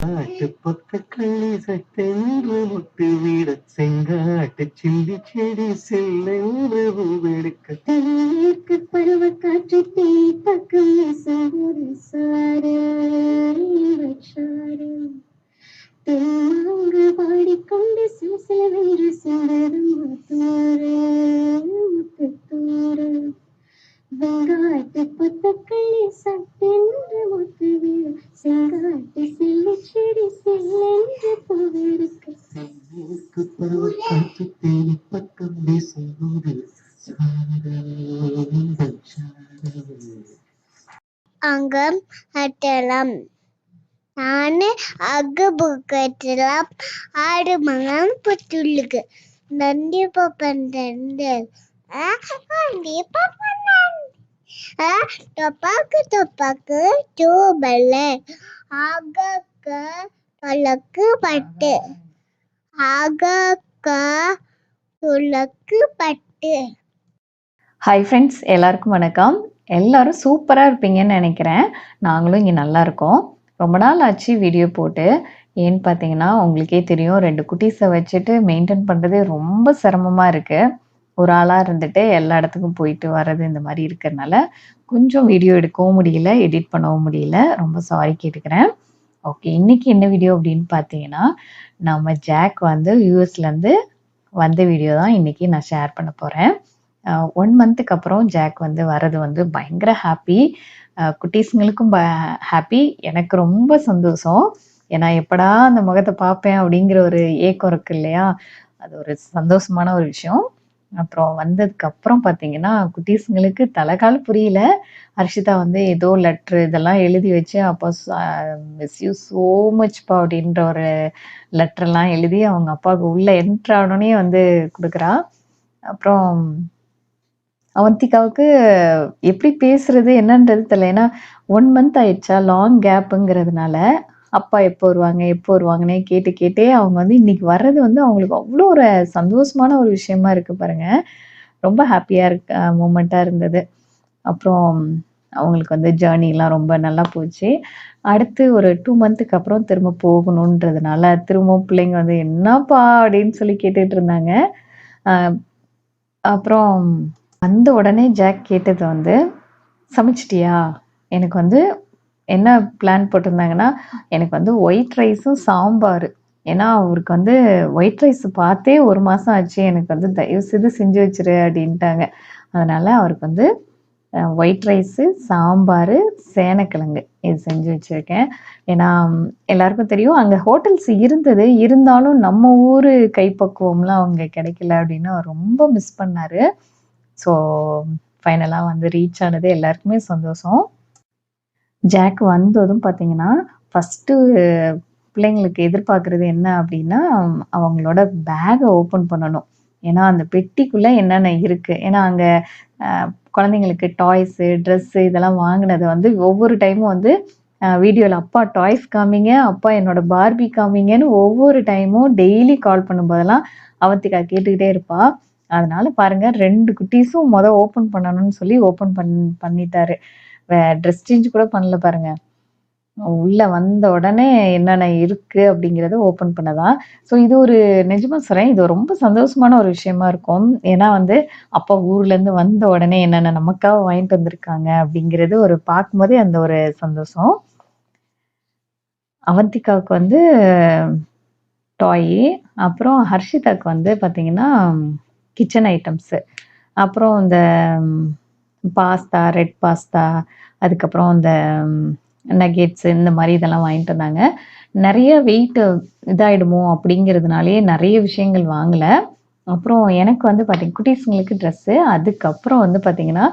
காட்டு பொத்த சட்டென்று முட்டு வீட செங்காட்டு சில்லி செடி செல்லென்று பூவெடுக்க. தெற்கு பருவ காற்று தீ பக்கம் வீசும் ஒரு தென்மாங்கு பாடிக்கொண்டு சிலசிலவென்று சென்றதும் தூரம் தூரம் வெங்காட்டு புத்தக்களி சட்டென்று கேட்டலாம். ஆடு மகம் புத்துள்ளுக்கு நந்தி பாப்பன் தந்தல் நந்தி பாப்பன் தொப்பாக்கு தொப்பாக்கு தூபல்ல ஆகாக்க பழக்கு பட்டு. ஆகாக்க துளக்கு பட்டு. ஹாய் ஃப்ரெண்ட்ஸ் எல்லாருக்கும் வணக்கம். எல்லாரும் சூப்பராக இருப்பீங்கன்னு நினைக்கிறேன். நாங்களும் இங்கே நல்லா இருக்கோம். ரொம்ப நாள் ஆச்சு வீடியோ போட்டு. ஏன்னு பார்த்தீங்கன்னா உங்களுக்கே தெரியும் ரெண்டு குட்டீஸை வச்சுட்டு மெயின்டைன் பண்ணுறதே ரொம்ப சிரமமாக இருக்குது ஒரு ஆளாக இருந்துட்டு எல்லா இடத்துக்கும் போயிட்டு வர்றது இந்த மாதிரி இருக்கிறனால கொஞ்சம் வீடியோ எடுக்கவும் முடியல எடிட் பண்ணவும் முடியல. ரொம்ப சாரி கேட்டுக்கிறேன். ஓகே இன்னைக்கு என்ன வீடியோ அப்படின்னு பார்த்தீங்கன்னா நம்ம ஜாக் வந்து யூஎஸ்லேருந்து வந்த வீடியோ தான் இன்னைக்கு நான் ஷேர் பண்ண போகிறேன் ஒன் மந்த்துக்கு அப்புறம் ஜாக் வந்து வர்றது வந்து பயங்கர ஹாப்பி குட்டீஸுங்களுக்கும் ஹாப்பி எனக்கு ரொம்ப சந்தோஷம். ஏன்னா எப்படா அந்த முகத்தை பார்ப்பேன் அப்படிங்கிற ஒரு ஏக்கம் இருக்கு இல்லையா? அது ஒரு சந்தோஷமான ஒரு விஷயம். அப்புறம் வந்ததுக்கு அப்புறம் பார்த்தீங்கன்னா குட்டீஸுங்களுக்கு தலைகால் புரியல. ஹர்ஷிதா வந்து ஏதோ லெட்ரு இதெல்லாம் எழுதி வச்சு அப்போ மிஸ் யூ ஸோ மச்ப்பா அப்படின்ற ஒரு லெட்டர்லாம் எழுதி அவங்க அப்பாவுக்கு உள்ள என்ட்ரு ஆனோடனே வந்து கொடுக்குறா. அப்புறம் அவந்திகாவுக்கு எப்படி பேசுறது என்னன்றது தெரியல. ஏன்னா ஒன் மந்த் ஆயிடுச்சா லாங் கேப்புங்கிறதுனால அப்பா எப்போ வருவாங்க எப்போ வருவாங்கன்னே கேட்டு கேட்டே அவங்க வந்து இன்னைக்கு வர்றது வந்து அவங்களுக்கு அவ்வளோ ஒரு சந்தோஷமான ஒரு விஷயமா இருக்கு பாருங்க. ரொம்ப ஹாப்பியாக இருக்க மூமெண்ட்டாக இருந்தது. அப்புறம் அவங்களுக்கு வந்து ஜேர்னிலாம் ரொம்ப நல்லா போச்சு. அடுத்து ஒரு டூ மந்த்துக்கு அப்புறம் திரும்ப போகணுன்றதுனால திரும்ப பிள்ளைங்க வந்து என்னப்பா அப்படின்னு சொல்லி கேட்டுட்டு இருந்தாங்க. அப்புறம் வந்த உடனே ஜாக் கேட்டது வந்து சமைச்சிட்டியா? எனக்கு வந்து என்ன பிளான் போட்டிருந்தாங்கன்னா எனக்கு வந்து ஒயிட் ரைஸும் சாம்பார். ஏன்னா அவருக்கு வந்து ஒயிட் ரைஸ் பார்த்தே ஒரு மாதம் ஆச்சு. எனக்கு வந்து தயவு செய்து செஞ்சு வச்சிரு அப்படின்ட்டாங்க. அதனால் அவருக்கு வந்து ஒயிட் ரைஸு சாம்பார் சேனக்கிழங்கு இது செஞ்சு வச்சுருக்கேன். ஏன்னா எல்லாருக்கும் தெரியும் அங்கே ஹோட்டல்ஸ் இருந்தது. இருந்தாலும் நம்ம ஊர் கைப்பக்குவம்லாம் அவங்க கிடைக்கல அப்படின்னு அவர் ரொம்ப மிஸ் பண்ணார். ஸோ ஃபைனலாக வந்து ரீச் ஆனது எல்லாருக்குமே சந்தோஷம். ஜாக் வந்ததும் பார்த்தீங்கன்னா ஃபஸ்ட்டு பிள்ளைங்களுக்கு எதிர்பார்க்குறது என்ன அப்படின்னா அவங்களோட பேகை ஓப்பன் பண்ணணும். ஏன்னா அந்த பெட்டிக்குள்ளே என்னென்ன இருக்குது ஏன்னா அங்கே குழந்தைங்களுக்கு டாய்ஸு ட்ரெஸ்ஸு இதெல்லாம் வாங்கினது வந்து ஒவ்வொரு டைமும் வந்து வீடியோவில் அப்பா டாய்ஸ் காமிங்க அப்பா என்னோட பார்பி காமிங்கன்னு ஒவ்வொரு டைமும் டெய்லி கால் பண்ணும்போதெல்லாம் அவத்திகா கேட்டுக்கிட்டே இருப்பா. அதனால பாருங்க ரெண்டு குட்டீஸும் மொதல் ஓப்பன் பண்ணணும்னு சொல்லி ஓப்பன் பண் பண்ணிட்டாரு. ட்ரெஸ் சேஞ்ச் கூட பண்ணல பாருங்க. உள்ள வந்த உடனே என்னென்ன இருக்கு அப்படிங்கிறத ஓப்பன் பண்ணதான். ஸோ இது ஒரு நிஜமா சொல்றேன் இது ரொம்ப சந்தோஷமான ஒரு விஷயமா இருக்கும். ஏன்னா வந்து அப்பா ஊர்ல இருந்து வந்த உடனே என்னென்ன நமக்காக வாங்கிட்டு வந்திருக்காங்க அப்படிங்கிறது ஒரு பார்க்கும்போதே அந்த ஒரு சந்தோஷம். அவந்திகாவுக்கு வந்து டாய் அப்புறம் ஹர்ஷிதாக்கு வந்து பார்த்தீங்கன்னா கிச்சன் ஐட்டம்ஸு அப்புறம் இந்த பாஸ்தா ரெட் பாஸ்தா அதுக்கப்புறம் இந்த நகெட்ஸ் இந்த மாதிரி இதெல்லாம் வாங்கிட்டு வந்தாங்க. நிறைய வெயிட் இதாயிடுமோ அப்படிங்கிறதுனாலே நிறைய விஷயங்கள் வாங்கலை. அப்புறம் எனக்கு வந்து பார்த்தீங்க குட்டீஸுங்களுக்கு ட்ரெஸ்ஸு அதுக்கப்புறம் வந்து பார்த்திங்கன்னா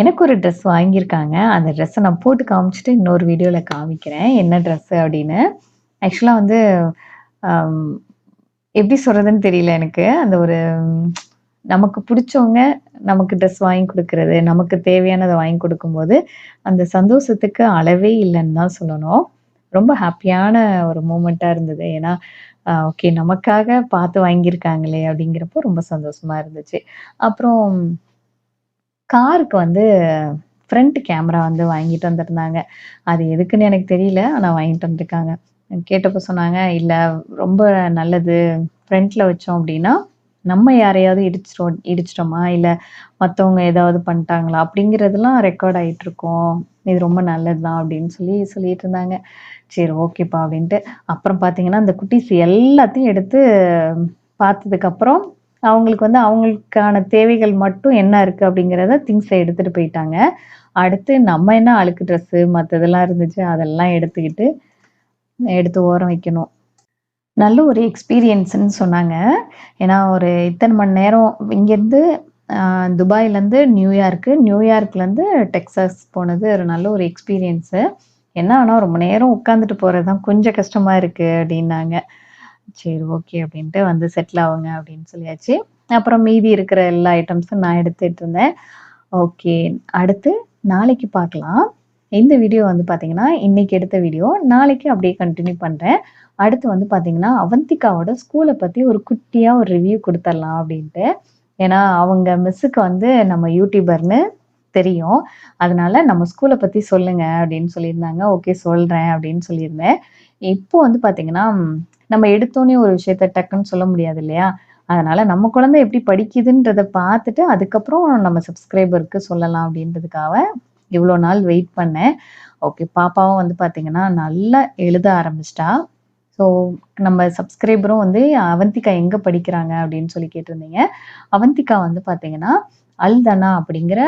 எனக்கு ஒரு ட்ரெஸ் வாங்கியிருக்காங்க. அந்த ட்ரெஸ்ஸை நான் போட்டு காமிச்சிட்டு இன்னொரு வீடியோவில் காமிக்கிறேன். என்ன ட்ரெஸ்ஸு அப்படின்னு. ஆக்சுவலாக வந்து எப்படி சொல்கிறதுன்னு தெரியல எனக்கு. அந்த ஒரு நமக்கு பிடிச்சவங்க நமக்கு ட்ரெஸ் வாங்கி கொடுக்கறது நமக்கு தேவையானதை வாங்கி கொடுக்கும்போது அந்த சந்தோஷத்துக்கு அளவே இல்லைன்னு தான் சொல்லணும். ரொம்ப ஹாப்பியான ஒரு மூமெண்ட்டாக இருந்தது. ஏன்னா ஓகே நமக்காக பார்த்து வாங்கியிருக்காங்களே அப்படிங்கிறப்போ ரொம்ப சந்தோஷமா இருந்துச்சு. அப்புறம் காருக்கு வந்து ஃப்ரண்ட் கேமரா வந்து வாங்கிட்டு வந்திருந்தாங்க. அது எதுக்குன்னு எனக்கு தெரியல ஆனால் வாங்கிட்டு வந்திருக்காங்க. கேட்டப்போ சொன்னாங்க, இல்லை ரொம்ப நல்லது. ஃப்ரண்ட்ல வச்சோம் அப்படின்னா, நம்ம யாரையாவது இடிச்சிட்டோம் இடிச்சிட்டோமா? இல்லை மற்றவங்க ஏதாவது பண்ணிட்டாங்களா? அப்படிங்கிறதெல்லாம் ரெக்கார்ட் ஆயிட்டுருக்கும். இது ரொம்ப நல்லது தான்." அப்படின்னு சொல்லி சொல்லிட்டு இருந்தாங்க. சரி ஓகேப்பா அப்படின்ட்டு. அப்புறம் பார்த்தீங்கன்னா, அந்த குட்டீஸ் எல்லாத்தையும் எடுத்து பார்த்ததுக்கப்புறம், அவங்களுக்கு வந்து அவங்களுக்கான தேவைகள் மட்டும் என்ன இருக்குது அப்படிங்கிறத திங்ஸை எடுத்துகிட்டு போயிட்டாங்க. அடுத்து நம்ம என்ன அழுக்கு ட்ரெஸ்ஸு மற்றதெல்லாம் இருந்துச்சு, அதெல்லாம் எடுத்துக்கிட்டு எடுத்து ஓரம் வைக்கணும். நல்ல ஒரு எக்ஸ்பீரியன்ஸுன்னு சொன்னாங்க. ஏன்னா ஒரு இத்தனை மணி நேரம் இங்கேருந்து அ துபாய்லேருந்து நியூயார்க்கு, நியூயார்க்லேருந்து டெக்சாஸ் போனது ஒரு நல்ல ஒரு எக்ஸ்பீரியன்ஸு. என்ன ஆனா ரொம்ப நேரம் உட்காந்துட்டு போறது தான் கொஞ்சம் கஷ்டமா இருக்கு அப்படின்னாங்க. சரி ஓகே அப்படின்ட்டு வந்து செட்டில் ஆவுங்க அப்படின்னு சொல்லியாச்சு. அப்புறம் மீதி இருக்கிற எல்லா ஐட்டம்ஸும் நான் எடுத்துகிட்டு இருந்தேன். ஓகே. அடுத்து நாளைக்கு பார்க்கலாம். இந்த வீடியோ வந்து பார்த்தீங்கன்னா, இன்னைக்கு எடுத்த வீடியோ. நாளைக்கு அப்படியே கண்டினியூ பண்ணுறேன் அடுத்து வந்து பார்த்தீங்கன்னா, அவந்திகாவோட ஸ்கூலை பற்றி ஒரு குட்டியாக ஒரு ரிவ்யூ கொடுத்துடலாம் அப்படின்ட்டு. ஏன்னா அவங்க மிஸ்ஸுக்கு வந்து நம்ம யூடியூபர்னு தெரியும். அதனால நம்ம ஸ்கூலை பற்றி சொல்லுங்க அப்படின்னு சொல்லியிருந்தாங்க. ஓகே சொல்கிறேன் அப்படின்னு சொல்லியிருந்தேன். இப்போ வந்து பார்த்தீங்கன்னா, நம்ம எடுத்தோன்னே ஒரு விஷயத்த டக்குன்னு சொல்ல முடியாது இல்லையா? அதனால நம்ம குழந்தை எப்படி படிக்குதுன்றதை பார்த்துட்டு, அதுக்கப்புறம் நம்ம சப்ஸ்கிரைபருக்கு சொல்லலாம் அப்படின்றதுக்காக இவ்வளோ நாள் வெயிட் பண்ணேன். ஓகே பாப்பாவும் வந்து பார்த்தீங்கன்னா, நல்லா எழுத ஆரம்பிச்சிட்டா ஸோ நம்ம சப்ஸ்கிரைபரும் வந்து அவந்திகா எங்கே படிக்கிறாங்க அப்படின்னு சொல்லி கேட்டிருந்தீங்க. அவந்திகா வந்து பார்த்தீங்கன்னா, அல்தனா அப்படிங்கிற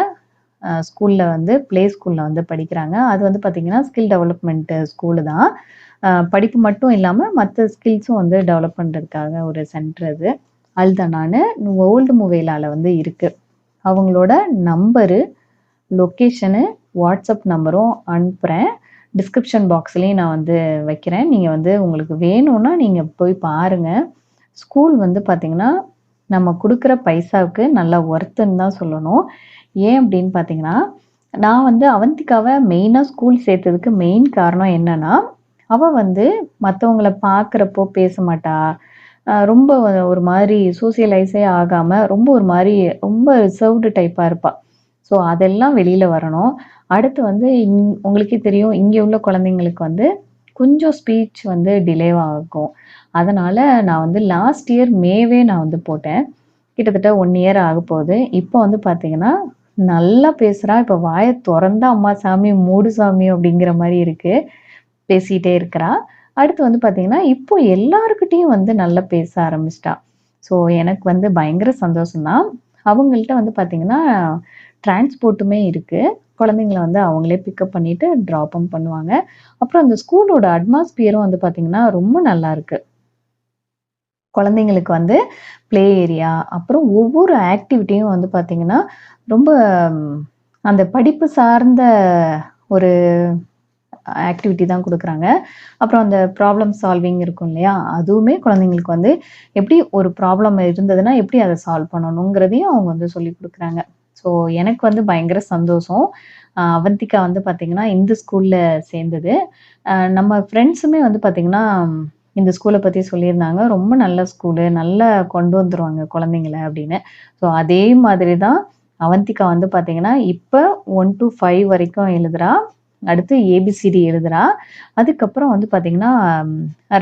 ஸ்கூலில் ஸ்கூல்ல வந்து ப்ளே ஸ்கூலில் வந்து படிக்கிறாங்க. அது வந்து பார்த்தீங்கன்னா, ஸ்கில் டெவலப்மெண்ட் ஸ்கூலு தான். படிப்பு மட்டும் இல்லாமல் மற்ற ஸ்கில்ஸும் வந்து டெவலப் பண்ணுறதுக்காக ஒரு சென்டர் அது. அல்தனான்னு ஓல்டு மொபைலால வந்து இருக்கு. அவங்களோட நம்பரு, லொக்கேஷனு வாட்ஸ்அப் நம்பரும் அனுப்புகிறேன் டிஸ்கிரிப்ஷன் பாக்ஸ்லேயும் நான் வந்து வைக்கிறேன். நீங்கள் வந்து உங்களுக்கு வேணும்னா நீங்கள் போய் பாருங்க. ஸ்கூல் வந்து பார்த்தீங்கன்னா, நம்ம கொடுக்குற பைசாவுக்கு நல்லா ஒர்த்துன்னு தான் சொல்லணும். ஏன் அப்படின்னு பார்த்தீங்கன்னா, நான் வந்து அவந்திகாவ மெயினாக ஸ்கூல் சேர்த்ததுக்கு மெயின் காரணம் என்னன்னா, அவள் வந்து மற்றவங்கள பார்க்குறப்போ பேச மாட்டா. ரொம்ப ஒரு மாதிரி சோசியலைஸே ஆகாமல் ரொம்ப ஒரு மாதிரி ரொம்ப ரிசர்வ்டு டைப்பாக இருப்பாள் ஸோ அதெல்லாம் வெளியில் வரணும். அடுத்து வந்து இங் உங்களுக்கே தெரியும், இங்கே உள்ள குழந்தைங்களுக்கு வந்து கொஞ்சம் ஸ்பீச் வந்து டிலேவாகும் அதனால் நான் வந்து லாஸ்ட் இயர் மேவே நான் வந்து போட்டேன். கிட்டத்தட்ட ஒன் இயர் ஆகப்போகுது. இப்போ வந்து பார்த்தீங்கன்னா, நல்லா பேசுகிறா இப்போ வாயை திறந்தா "அம்மா சாமி மூடு சாமி" அப்படிங்கிற மாதிரி இருக்குது பேசிகிட்டே இருக்கிறா. அடுத்து வந்து பார்த்தீங்கன்னா, இப்போ எல்லாருக்கிட்டேயும் வந்து நல்லா பேச ஆரம்பிச்சிட்டா ஸோ எனக்கு வந்து பயங்கர சந்தோஷம் தான். அவங்கள்ட்ட வந்து பார்த்தீங்கன்னா, டிரான்ஸ்போர்ட்டுமே இருக்குது குழந்தைங்கள வந்து அவங்களே பிக்கப் பண்ணிட்டு ட்ராப்பும் பண்ணுவாங்க. அப்புறம் அந்த ஸ்கூலோட அட்மாஸ்பியரும் வந்து பார்த்திங்கன்னா ரொம்ப நல்லா இருக்குது குழந்தைங்களுக்கு வந்து ப்ளே ஏரியா, அப்புறம் ஒவ்வொரு ஆக்டிவிட்டியும் வந்து பார்த்திங்கன்னா ரொம்ப அந்த படிப்பு சார்ந்த ஒரு ஆக்டிவிட்டி தான் கொடுக்குறாங்க அப்புறம் அந்த ப்ராப்ளம் சால்விங் இருக்கும் இல்லையா? அதுவுமே குழந்தைங்களுக்கு வந்து எப்படி ஒரு ப்ராப்ளம் இருந்ததுன்னா, எப்படி அதை சால்வ் பண்ணணுங்கிறதையும் அவங்க வந்து சொல்லிக் கொடுக்குறாங்க ஸோ எனக்கு வந்து பயங்கர சந்தோஷம். அவந்திகா வந்து பார்த்தீங்கன்னா, இந்த ஸ்கூலில் சேர்ந்தது. நம்ம ஃப்ரெண்ட்ஸுமே வந்து பார்த்தீங்கன்னா, இந்த ஸ்கூலை பற்றி சொல்லியிருந்தாங்க. ரொம்ப நல்ல ஸ்கூலு, நல்லா கொண்டு வந்துடுவாங்க குழந்தைங்கள அப்படின்னு. ஸோ அதே மாதிரி தான் அவந்திகா வந்து பார்த்தீங்கன்னா, இப்ப 1 டூ ஃபைவ் வரைக்கும் எழுதுறா. அடுத்து ஏபிசிடி எழுதுறா. அதுக்கப்புறம் வந்து பார்த்தீங்கன்னா,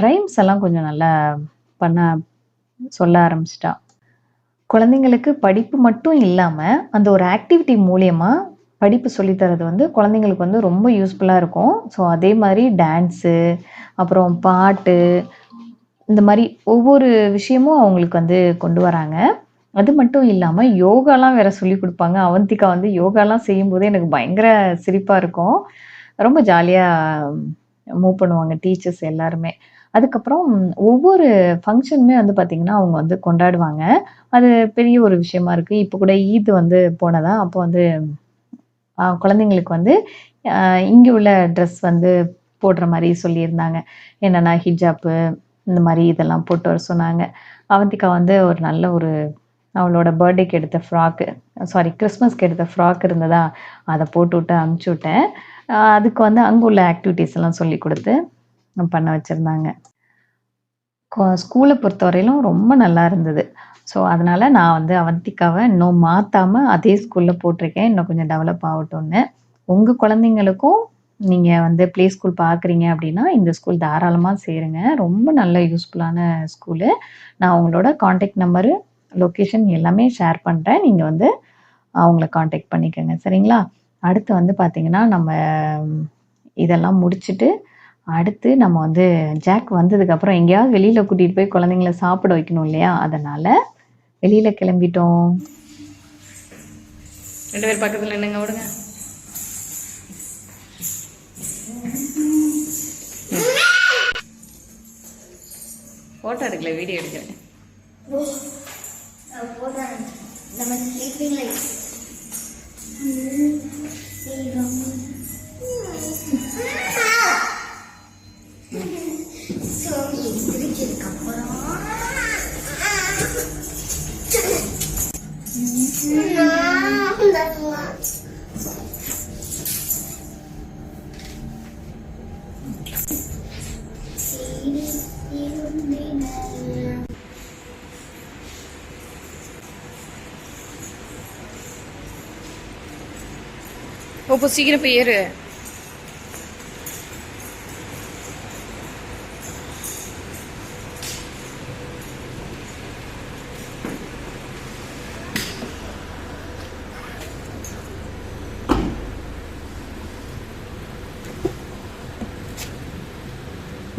ரைம்ஸ் எல்லாம் கொஞ்சம் நல்லா பண்ண சொல்ல ஆரம்பிச்சிட்டா குழந்தைங்களுக்கு படிப்பு மட்டும் இல்லாமல் அந்த ஒரு ஆக்டிவிட்டி மூலியமாக படிப்பு சொல்லித்தரது வந்து குழந்தைங்களுக்கு வந்து ரொம்ப யூஸ்ஃபுல்லாக இருக்கும். ஸோ அதே மாதிரி டான்ஸு, அப்புறம் பாட்டு, இந்த மாதிரி ஒவ்வொரு விஷயமும் அவங்களுக்கு வந்து கொண்டு வராங்க. அது மட்டும் இல்லாமல் யோகாலாம் வேற சொல்லிக் கொடுப்பாங்க அவந்திகா வந்து யோகாலாம் செய்யும்போதே எனக்கு பயங்கர சிரிப்பாக இருக்கும். ரொம்ப ஜாலியாக மூவ் பண்ணுவாங்க டீச்சர்ஸ் எல்லாருமே. அதுக்கப்புறம் ஒவ்வொரு ஃபங்க்ஷனுமே வந்து பார்த்திங்கன்னா அவங்க வந்து கொண்டாடுவாங்க. அது பெரிய ஒரு விஷயமா இருக்குது இப்போ கூட ஈத் வந்து போனதான் அப்போ வந்து குழந்தைங்களுக்கு வந்து இங்கே உள்ள ட்ரெஸ் வந்து போடுற மாதிரி சொல்லியிருந்தாங்க. என்னென்னா ஹிஜாப்பு இந்த மாதிரி இதெல்லாம் போட்டு வர சொன்னாங்க. அவந்திகா வந்து ஒரு நல்ல ஒரு அவளோட பர்த்டேக்கு எடுத்த ஃப்ராக்கு சாரி கிறிஸ்மஸ்க்கு எடுத்த ஃப்ராக் இருந்ததா, அத போட்டுவிட்டு அமுச்சு விட்டேன். அதுக்கு வந்து அங்கே உள்ள ஆக்டிவிட்டீஸ் எல்லாம் சொல்லிக் கொடுத்து பண்ண வச்சுருந்தாங்க ஸ்கூலை பொறுத்தவரையிலும் ரொம்ப நல்லா இருந்தது. ஸோ அதனால் நான் வந்து அவந்திக்காவை இன்னும் மாற்றாமல் அதே ஸ்கூலில் போட்டிருக்கேன். இன்னும் கொஞ்சம் டெவலப் ஆகட்டும்னு. உங்கள் குழந்தைங்களுக்கும் நீங்கள் வந்து ப்ளே ஸ்கூல் பார்க்குறீங்க அப்படின்னா இந்த ஸ்கூல் தாராளமாக சேருங்க ரொம்ப நல்ல யூஸ்ஃபுல்லான ஸ்கூலு நான் உங்களோட காண்டாக்ட் நம்பரு லொக்கேஷன் எல்லாமே ஷேர் பண்ணுறேன் நீங்கள் வந்து அவங்கள காண்டாக்ட் பண்ணிக்கோங்க சரிங்களா அடுத்து வந்து பார்த்திங்கன்னா நம்ம இதெல்லாம் முடிச்சுட்டு அடுத்து நம்ம வந்து ஜாக் வந்ததுக்கப்புறம் எங்கேயாவது வெளியில் கூட்டிகிட்டு போய் குழந்தைங்கள சாப்பிட வைக்கணும் இல்லையா? அதனால் வெளியில் கிளம்பிட்டோம். ரெண்டு பேர் பக்கத்தில் நின்னுங்க விடுங்க ஃபோட்டோ எடுக்கல வீடியோ எடுக்கிறேன் இப்போ சீக்கிரம் போய் ஏறு.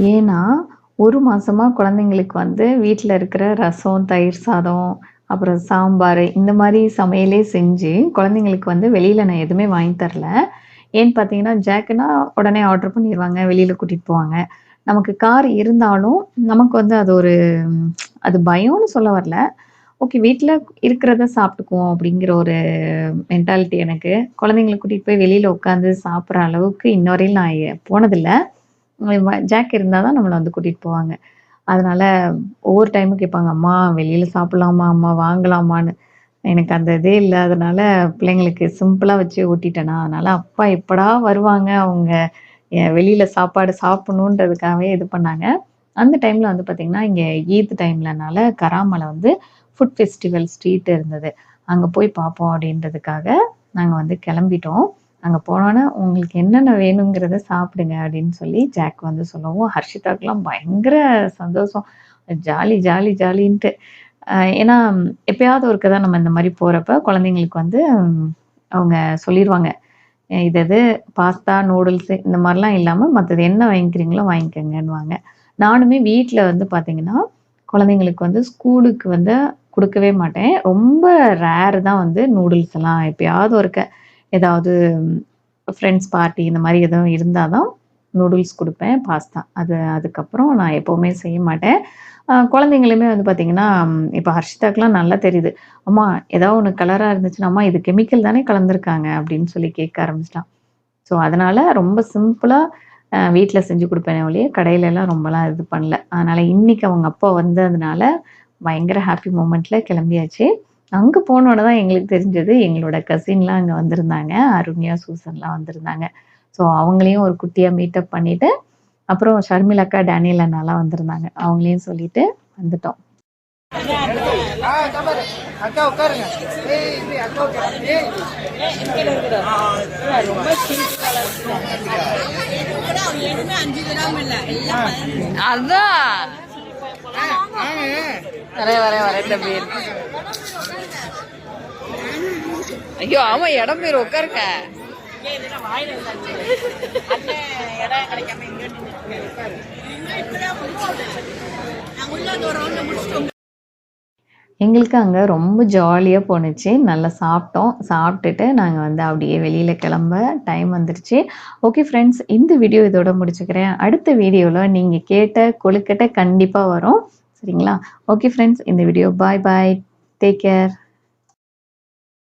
ஏன்னா ஒரு மாசமா குழந்தைங்களுக்கு வந்து வீட்டில் இருக்கிற ரசம் தயிர் சாதம் அப்புறம் சாம்பார் இந்த மாதிரி சமையலே செஞ்சு குழந்தைங்களுக்கு வந்து வெளியில் நான் எதுவுமே வாங்கி தரல. ஏன்னு பார்த்தீங்கன்னா ஜாக்குனா உடனே ஆர்டர் பண்ணிடுவாங்க வெளியில் கூட்டிகிட்டு போவாங்க. நமக்கு கார் இருந்தாலும் நமக்கு வந்து அது ஒரு அது பயம்னு சொல்ல வரல. ஓகே வீட்டில் இருக்கிறத சாப்பிட்டுக்குவோம் அப்படிங்கிற ஒரு மென்டாலிட்டி எனக்கு. குழந்தைங்களை கூட்டிகிட்டு போய் வெளியில் உட்காந்து சாப்பிட்ற அளவுக்கு இன்ன வரையும் நான் போனதில்லை. ஜாக் இருந்தால் தான் நம்மளை வந்து கூட்டிகிட்டு போவாங்க. அதனால் ஒவ்வொரு டைமும் கேட்பாங்க அம்மா வெளியில் சாப்பிட்லாமா? அம்மா வாங்கலாமான்னு? எனக்கு அந்த இதே இல்லை அதனால் பிள்ளைங்களுக்கு சிம்பிளாக வச்சு ஊட்டிட்டேனா அதனால் அப்பா எப்படா வருவாங்க? அவங்க வெளியில் சாப்பாடு சாப்பிட்ணுன்றதுக்காகவே இது பண்ணாங்க. அந்த டைமில் வந்து பார்த்திங்கன்னா இங்கே ஈத் டைம்லனால கராமலை வந்து ஃபுட் ஃபெஸ்டிவல் ஸ்ட்ரீட் இருந்தது. அங்கே போய் பார்ப்போம் அப்படின்றதுக்காக நாங்கள் வந்து கிளம்பிட்டோம். அங்கே போனோன்னே உங்களுக்கு என்னென்ன வேணுங்கிறத சாப்பிடுங்க அப்படின்னு சொல்லி ஜாக் வந்து சொல்லவும் ஹர்ஷிதாக்கெலாம் பயங்கர சந்தோஷம். ஜாலி ஜாலி ஜாலின்ட்டு. ஏன்னா எப்பயாவது ஒருக்க தான் நம்ம இந்த மாதிரி போகிறப்ப குழந்தைங்களுக்கு வந்து அவங்க சொல்லிடுவாங்க இது இது பாஸ்தா நூடுல்ஸ் இந்த மாதிரிலாம் இல்லாமல் மற்றது என்ன வாங்கிக்கிறீங்களோ வாங்கிக்கோங்கன்னுவாங்க. நானுமே வீட்டில் வந்து பார்த்தீங்கன்னா குழந்தைங்களுக்கு வந்து ஸ்கூலுக்கு வந்து கொடுக்கவே மாட்டேன். ரொம்ப ரேர் தான் வந்து நூடுல்ஸ் எல்லாம் எப்பயாவது ஒருக்க ஏதாவது ஃப்ரெண்ட்ஸ் பார்ட்டி இந்த மாதிரி எதுவும் இருந்தால் தான் நூடுல்ஸ் கொடுப்பேன் பாஸ்தா அது அதுக்கப்புறம் நான் எப்போவுமே செய்ய மாட்டேன். குழந்தைங்களுமே வந்து பார்த்தீங்கன்னா இப்போ ஹர்ஷிதாக்கெலாம் நல்லா தெரியுது. அம்மா ஏதாவது ஒன்று கலராக இருந்துச்சுன்னா அம்மா இது கெமிக்கல் தானே கலந்துருக்காங்க அப்படின்னு சொல்லி கேட்க ஆரம்பிச்சிட்டான். ஸோ அதனால் ரொம்ப சிம்பிளாக வீட்டில் செஞ்சு கொடுப்பேனே ஒழிய கடையிலலாம் ரொம்பலாம் இது பண்ணல. அதனால் இன்னைக்கு அவங்க அப்பா வந்ததுனால பயங்கர ஹாப்பி மூமெண்ட்டில் கிளம்பியாச்சு. அங்கே போனோட தான் எங்களுக்கு தெரிஞ்சது எங்களோட கசின்லாம் அங்கே வந்திருந்தாங்க அருண்யா சூசன்லாம் வந்திருந்தாங்க ஸோ அவங்களையும் ஒரு குட்டியாக மீட்டப் பண்ணிட்டு அப்புறம் ஷர்மிளக்கா டேனியல் அண்ணாலாம் வந்திருந்தாங்க அவங்களையும் சொல்லிட்டு வந்துட்டோம் அக்கா உட்காருங்க அதான் வரேன் வரேன் வரேன் தம்பி. ஐயோ ஆமா இடம் பேர் உட்காருங்க எங்களுக்கு அங்கே ரொம்ப ஜாலியாக போணுச்சு. நல்லா சாப்பிட்டோம். சாப்பிட்டுட்டு நாங்கள் வந்து அப்படியே வெளியில் கிளம்ப டைம் வந்துருச்சு. ஓகே ஃப்ரெண்ட்ஸ் இந்த வீடியோ இதோட முடிச்சுக்கிறேன். அடுத்த வீடியோவில் நீங்கள் கேட்ட கொழுக்கட்டை கண்டிப்பாக வரும். சரிங்களா ஓகே ஃப்ரெண்ட்ஸ் இந்த video bye bye take care